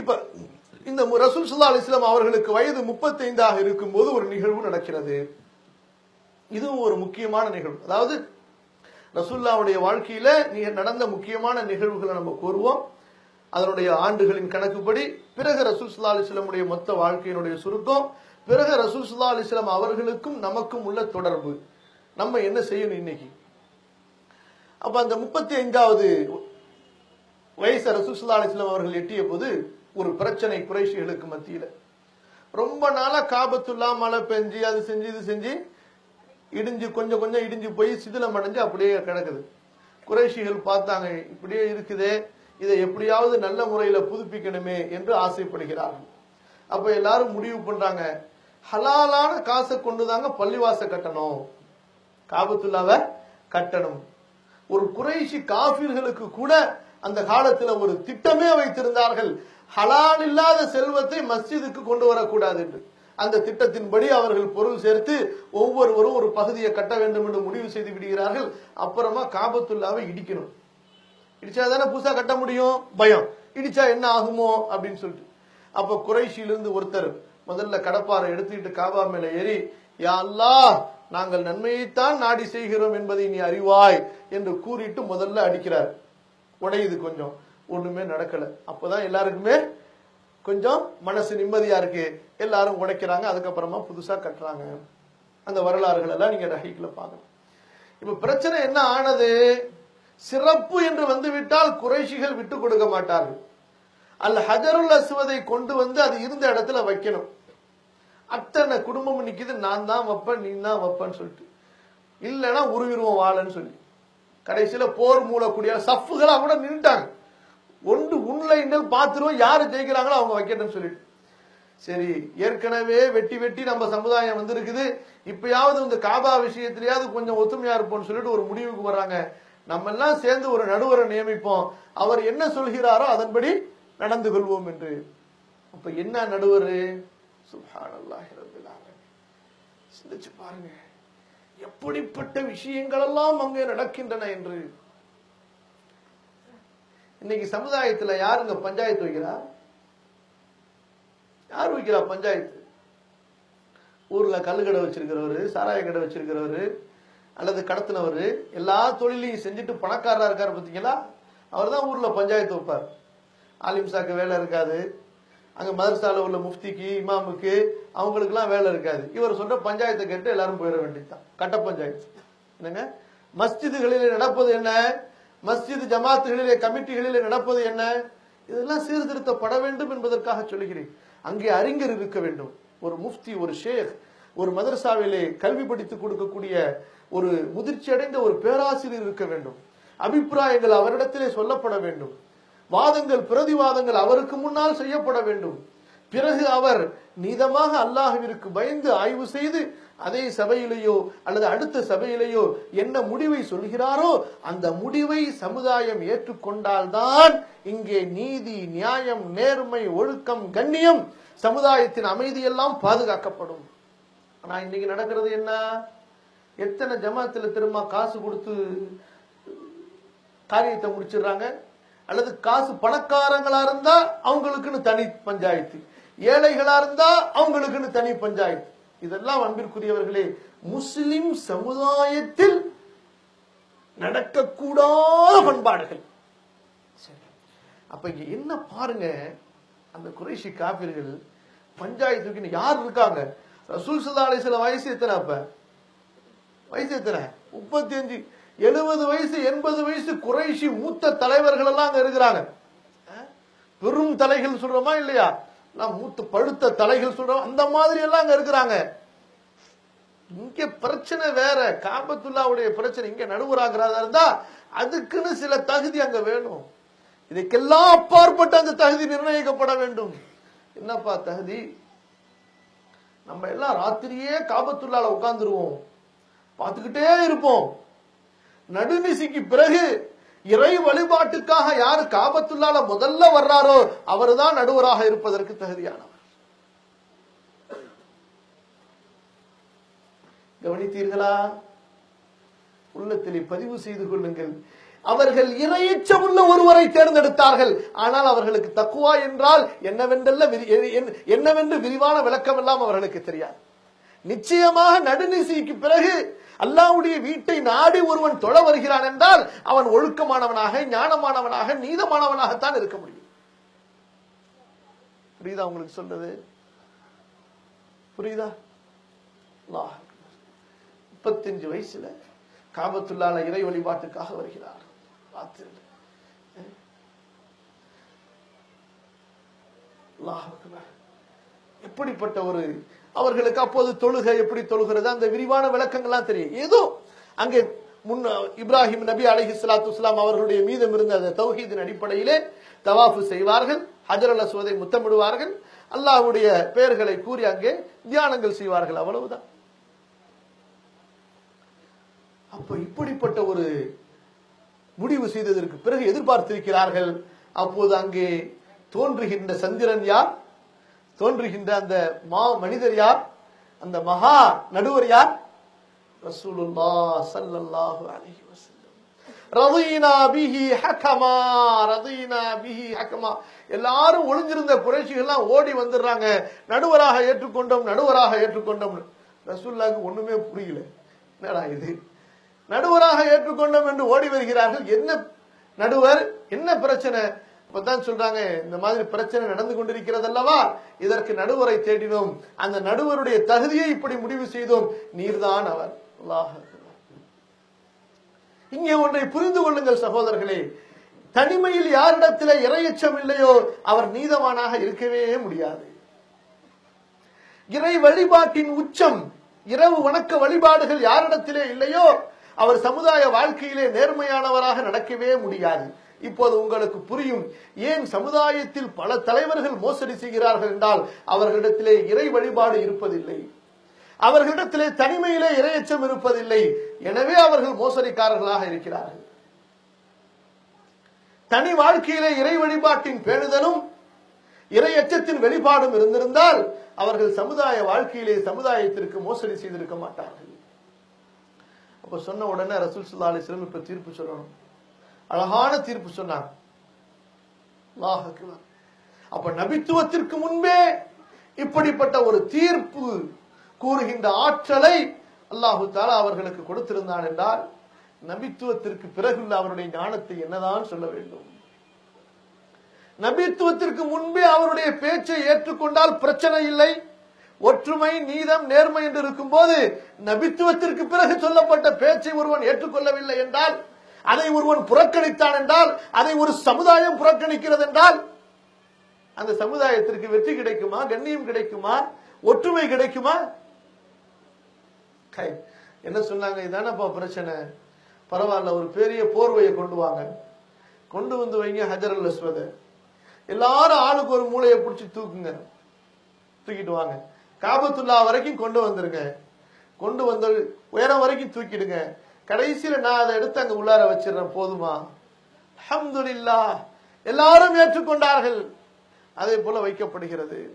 இப்ப இந்த ரசூல் சுல்லா அலிஸ்லாம் அவர்களுக்கு வயது முப்பத்தைந்தாக இருக்கும்போது ஒரு நிகழ்வு நடக்கிறது. இதுவும் ஒரு முக்கியமான நிகழ்வு. அதாவது ரசூல்லாவுடைய வாழ்க்கையில நடந்த முக்கியமான நிகழ்வுகளை நம்ம கூறுவோம். அதனுடைய ஆண்டுகளின் கணக்குப்படி பிறகு ரசூல் சுல்லா அலிஸ்லமுடைய மொத்த வாழ்க்கையினுடைய சுருக்கம் பிறகு ரசூல் சுல்லா அலிஸ்லாம் அவர்களுக்கும் நமக்கும் உள்ள தொடர்பு. நம்ம என்ன செய்யணும் இன்னைக்கு? அப்ப அந்த முப்பத்தி ஐந்தாவது வயசு ரசூசுல்லா அலிஸ்லாம் அவர்கள் எட்டிய போது ஒரு பிரச்சனை குறைஷிகளுக்கு மத்தியில. ரொம்ப நாளா காபத்துல்லா மழை பெஞ்சு அது செஞ்சு இது செஞ்சு இடிஞ்சு கொஞ்சம் கொஞ்சம் இடிஞ்சு போய் சிதிலம் அடைஞ்சு அப்படியே கிடக்குது. குறைஷிகள் பார்த்தாங்க இப்படியே இருக்குதே இதை எப்படியாவது நல்ல முறையில புதுப்பிக்கணுமே என்று ஆசைப்படுகிறார்கள். அப்ப எல்லாரும் முடிவு பண்றாங்க ஹலாலான காசை கொண்டுதாங்க பள்ளிவாச கட்டணும். காபத்துல்லாவை கட்டணும். ஒரு குறைஷி காபிர்களுக்கு கூட அந்த காலத்துல ஒரு திட்டமே வைத்திருந்தார்கள். ஹலால் இல்லாத செல்வத்தை மஸ்ஜிதுக்கு கொண்டு வரக்கூடாது என்று. அந்த திட்டத்தின்படி அவர்கள் பொருள் சேர்த்து ஒவ்வொருவரும் ஒரு பகுதியை கட்ட வேண்டும் என்று முடிவு செய்து விடுகிறார்கள். அப்புறமா காபத்துல்லாவை இடிக்கணும். இடிச்சா தானே புதுசா கட்ட முடியும்? பயம். இடிச்சா என்ன ஆகுமோ? அப்படின்னு சொல்லிட்டு. அப்ப குறைஷியிலிருந்து ஒருத்தர் முதல்ல கடப்பாரை எடுத்துக்கிட்டு காபா மேல ஏறி யா நாங்கள் நன்மையைத்தான் நாடி செய்கிறோம் என்பதை நீ அறிவாய் என்று கூறிட்டு முதல்ல அடிக்கிறார். உடையுது கொஞ்சம். ஒண்ணுமே நடக்கல. அப்பதான் எல்லாருக்குமே கொஞ்சம் மனசு நிம்மதியா இருக்கு. எல்லாரும் உடைக்கிறாங்க அதுக்கப்புறமா புதுசா கட்டுறாங்க. அந்த வரலாறுகள் எல்லாம் நீங்க ரஹீக்ல பார்க்கணும். இப்ப பிரச்சனை என்ன ஆனது? சிறப்பு என்று வந்துவிட்டால் குறைஷிகள் விட்டு கொடுக்க மாட்டார்கள். அல்ல ஹஜருல் அசுவதை கொண்டு வந்து அது இருந்த இடத்துல வைக்கணும். அத்தனை குடும்பம் நிற்கிது நான் தான் வைப்பேன் நீ தான் வைப்பேன்னு சொல்லிட்டு. இல்லைன்னா உருவிடுவோம் வாழன்னு சொல்லி. கடைசியில போர் மூலக்கூடிய சஃப்புகளா கூட நின்றுட்டாங்க ஒன்று உன்லைன்கள் பார்த்துருவோம் யாரு ஜெயிக்கிறாங்களோ அவங்க வைக்கட்டும்னு சொல்லிட்டு. சரி ஏற்கனவே வெட்டி வெட்டி நம்ம சமுதாயம் வந்திருக்குது. இப்பயாவது இந்த காபா விஷயத்திலேயாவது கொஞ்சம் ஒத்துமையா இருப்போம்னு சொல்லிட்டு ஒரு முடிவுக்கு வர்றாங்க நம்ம எல்லாம் சேர்ந்து ஒரு நடுவரை நியமிப்போம். அவர் என்ன சொல்கிறாரோ அதன்படி நடந்து கொள்வோம் என்று. அப்ப என்ன நடுவர்? சுப்ஹானல்லாஹி சிந்திச்சு பாருங்க. எப்படிப்பட்ட விஷயங்கள் எல்லாம் அங்கே நடக்கின்றன என்று. இன்னைக்கு சமுதாயத்துல யாருங்க பஞ்சாயத்து வைக்கிறா? யார் வைக்கிறா பஞ்சாயத்து? ஊர்ல கல்லுக்கடை வச்சிருக்கிறவரு சாராய கடை வச்சிருக்கிறவரு அல்லது கடத்தினவர் எல்லா தொழிலையும் செஞ்சுட்டு பணக்காரராக இருக்கார் பார்த்தீங்களா அவர் தான் ஊரில் பஞ்சாயத்து வைப்பார். ஆலிம்சாக்கு வேலை இருக்காது. அங்கே மதரசால உள்ள முஃப்திக்கு இமாமுக்கு அவங்களுக்குலாம் வேலை இருக்காது. இவர் சொல்ற பஞ்சாயத்தை கேட்டு எல்லாரும் போயிட வேண்டியதுதான். கட்ட பஞ்சாயத்து. என்னங்க? மஸ்ஜிதுகளில் நடப்பது என்ன? மஸ்ஜித் ஜமாத்துகளிலே கமிட்டிகளிலே நடப்பது என்ன? இதெல்லாம் சீர்திருத்தப்பட வேண்டும் என்பதற்காக சொல்லுகிறேன். அங்கே அறிஞர் இருக்க வேண்டும். ஒரு முஃப்தி ஒரு ஷேக் ஒரு மதரசாவிலே கல்வி படித்து கொடுக்கக்கூடிய ஒரு முதிர்ச்சி அடைந்த ஒரு பேராசிரியர் இருக்க வேண்டும். அபிப்பிராயங்கள் அவரிடத்திலே சொல்லப்பட வேண்டும். வாதங்கள் பிரதிவாதங்கள் அவருக்கு முன்னால் செய்யப்பட வேண்டும். பிறகு அவர் நீதமாக அல்லாஹுவிற்கு பயந்து ஆய்வு செய்து அதே சபையிலேயோ அல்லது அடுத்த சபையிலேயோ என்ன முடிவை சொல்கிறாரோ அந்த முடிவை சமுதாயம் ஏற்றுக்கொண்டால்தான் இங்கே நீதி நியாயம் நேர்மை ஒழுக்கம் கண்ணியம் சமுதாயத்தின் அமைதியெல்லாம் பாதுகாக்கப்படும். ஆனா இன்னைக்கு நடக்கிறது என்ன? எத்தனை ஜமாத்துல திரும்ப காசு கொடுத்து காரியத்தை முடிச்சிடுறாங்க? அல்லது காசு பணக்காரங்களா இருந்தா அவங்களுக்குன்னு தனி பஞ்சாயத்து. ஏழைகளா இருந்தா அவங்களுக்குன்னு தனி பஞ்சாயத்து. இதெல்லாம் அன்பிற்குரியவர்களே முஸ்லிம் சமுதாயத்தில் நடக்கக்கூடாத பண்பாடுகள். சரி. அப்ப இங்க என்ன பாருங்க அந்த குறைஷி காபிர்கள் பஞ்சாயத்துக்கு யார் இருக்காங்க? ரசூல் சல்லா அலிஸ்ல வயசு எத்தனை அப்ப? வயசு எத்தனை? முப்பத்தி அஞ்சு எழுபது வயசு எண்பது வயசு குறைஷி மூத்த தலைவர்கள் எல்லாம் அங்க இருக்கிறாங்க? பெரும் தலைகள் சொல்றோமா இல்லையா? நான் மூத்த பழுத்த தலைகள் சொல்றோம். அந்த மாதிரி எல்லாம் அங்க இருக்கிறாங்க. இங்க பிரச்சனை வேற. காபத்துல்லாவுடைய பிரச்சனை. இங்க நடுவராகிறதா இருந்தா அதுக்குன்னு சில தகுதி அங்க வேணும். இதுக்கெல்லாம் அப்பாற்பட்டு அந்த தகுதி நிர்ணயிக்கப்பட வேண்டும். என்னப்பா தகுதி? நம்ம எல்லாம் ராத்திரியே காபத்துள்ளால உட்காந்துருவோம் பார்த்துக்கிட்டே இருப்போம். நடுநிசிக்கு பிறகு இறை வழிபாட்டுக்காக யாரு காபத்துள்ளால முதல்ல வர்றாரோ அவர்தான் நடுவராக இருப்பதற்கு தகுதியானவர். கவனித்தீர்களா? உள்ளத்திலே பதிவு செய்து கொள்ளுங்கள். அவர்கள் இரையச்சமுள்ள ஒருவரை தேர்ந்தெடுத்தார்கள். ஆனால் அவர்களுக்கு தக்குவா என்றால் என்னவென்றல்ல விரி- என்னவென்று விரிவான விளக்கம் எல்லாம் அவர்களுக்கு தெரியாது. நிச்சயமாக நடுநிசைக்கு பிறகு அல்லாவுடைய வீட்டை நாடி ஒருவன் தொழ வருகிறான் என்றால் அவன் ஒழுக்கமானவனாக ஞானமானவனாக நீதமானவனாகத்தான் இருக்க முடியும். புரியுதா உங்களுக்கு சொல்றது? புரியுதா? முப்பத்தஞ்சு வயசுல காபத்துள்ளால இறை வழிபாட்டுக்காக வருகிறார். பார்த்து இப்படிப்பட்ட ஒரு அவர்களுக்கு அப்போது தொழுகை எப்படி தொழுகிறது? அந்த விரிவான விளக்கங்கள்லாம் தெரியும். ஏதோ அங்கே முன்ன இப்ராஹிம் நபி அலஹி சலாத்து இஸ்லாம் அவர்களுடைய மீதம் இருந்த அந்த தௌஹீதின் அடிப்படையிலே தவாஃபு செய்வார்கள் ஹஜர் அல் அஸ்வதை முத்தமிடுவார்கள் அல்லாஹ்வுடைய பெயர்களை கூறி அங்கே தியானங்கள் செய்வார்கள். அவ்வளவுதான். அப்ப இப்படிப்பட்ட ஒரு முடிவு செய்ததற்கு பிறகு எதிர்பார்த்திருக்கிறார்கள் அப்போது அங்கே தோன்றுகின்ற சந்திரன் யார்? தோன்றுகின்ற அந்த மா மனிதர் யார்? அந்த மகா நடுவர் யார்? ரசூலுல்லா சல்லல்லாஹு அலைஹி வஸல்லம். ரதீனா பிஹி ஹக்கமா ரதீனா பிஹி ஹக்கமா எல்லாரும் ஒளிஞ்சிருந்த குறைஷிகள்லாம் ஓடி வந்துடுறாங்க. நடுவராக ஏற்றுக்கொண்டோம் நடுவராக ஏற்றுக்கொண்டோம் ரசூலுல்லாஹ்க்கு ஒண்ணுமே புரியல. என்னடா இது? நடுவராக ஏற்றுக்கொண்டோம் என்று ஓடி வருகிறார்கள். என்ன நடுவர்? என்ன பிரச்சனை? இப்பதான் சொல்றாங்க இந்த மாதிரி பிரச்சனை நடந்து கொண்டிருக்கிறது அல்லவா இதற்கு நடுவரை தேடினோம். அந்த நடுவருடைய தகுதியை இப்படி முடிவு செய்தோம். நீர்தான் அவர். இங்கே ஒன்றை புரிந்து கொள்ளுங்கள் சகோதரர்களே. தனிமையில் யாரிடத்திலே இறையச்சம் இல்லையோ அவர் நீதவானாக இருக்கவே முடியாது. இறை வழிபாட்டின் உச்சம் இரவு வணக்க வழிபாடுகள் யாரிடத்திலே இல்லையோ அவர் சமுதாய வாழ்க்கையிலே நேர்மையானவராக நடக்கவே முடியாது. இப்போது உங்களுக்கு புரியும் ஏன் சமுதாயத்தில் பல தலைவர்கள் மோசடி செய்கிறார்கள் என்றால் அவர்களிடத்திலே இறை வழிபாடு இருப்பதில்லை. அவர்களிடத்திலே தனிமையிலே இரையச்சம் இருப்பதில்லை. எனவே அவர்கள் மோசடிக்காரர்களாக இருக்கிறார்கள். தனி வாழ்க்கையிலே இறை வழிபாட்டின் பேணுதலும் இறை அச்சத்தின் வெளிப்பாடும் இருந்திருந்தால் அவர்கள் சமுதாய வாழ்க்கையிலே சமுதாயத்திற்கு மோசடி செய்திருக்க மாட்டார்கள். அப்ப சொன்ன உடனே ரசூல் சுல்லா அலிஸ்லம் இப்ப தீர்ப்பு சொல்லணும். அழகான தீர்ப்பு சொன்னார். அப்ப நபித்துவத்திற்கு முன்பே இப்படிப்பட்ட ஒரு தீர்ப்பு கூறுகின்ற ஆற்றலை அல்லாஹு தாலா அவர்களுக்கு கொடுத்திருந்தான் என்றால் நபித்துவத்திற்கு பிறகுள்ள அவருடைய ஞானத்தை என்னதான் சொல்ல வேண்டும்? நபித்துவத்திற்கு முன்பே அவருடைய பேச்சை ஏற்றுக்கொண்டால் பிரச்சனை இல்லை. ஒற்றுமை நீதம் நேர்மை என்று இருக்கும்போது நபித்துவத்திற்கு பிறகு சொல்லப்பட்ட பேச்சை ஒருவன் ஏற்றுக்கொள்ளவில்லை என்றால் அதை ஒருவன் புறக்கணித்தான் என்றால் அதை ஒரு சமுதாயம் புறக்கணிக்கிறது என்றால் அந்த சமுதாயத்திற்கு வெற்றி கிடைக்குமா? கண்ணியம் கிடைக்குமா? ஒற்றுமை கிடைக்குமா? என்ன சொன்னாங்க? இதானப்பா பிரச்சனை. பரவாயில்ல ஒரு பெரிய போர்வையை கொண்டு வாங்க. கொண்டு வந்து வைங்க ஹஜர் அல் அஸ்வத. எல்லாரும் ஆளுக்கு ஒரு மூளையை பிடிச்சி தூக்குங்க. தூக்கிட்டு வாங்க. காபத்துல்லா வரைக்கும் கொண்டு வந்துருங்க. கொண்டு வந்து உயரம் வரைக்கும் தூக்கிடுங்க. கடைசியில நான் அதை எடுத்து அங்க உள்ளார வச்சிடறேன். போதுமா? அல்ஹம்துலில்லாஹ். எல்லாரும் ஏற்றுக்கொண்டார்கள். அதே போல வைக்கப்படுகிறது.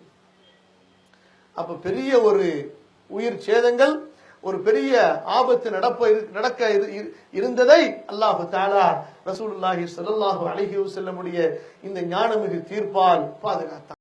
அப்ப பெரிய ஒரு உயிர் சேதங்கள் ஒரு பெரிய ஆபத்து நடப்ப நடக்க இரு- இருந்ததை அல்லாஹு தாலா ரசூலுல்லாஹி ஸல்லல்லாஹு செல்ல முடிய இந்த ஞானமிகு தீர்ப்பால் பாதுகாத்தார்.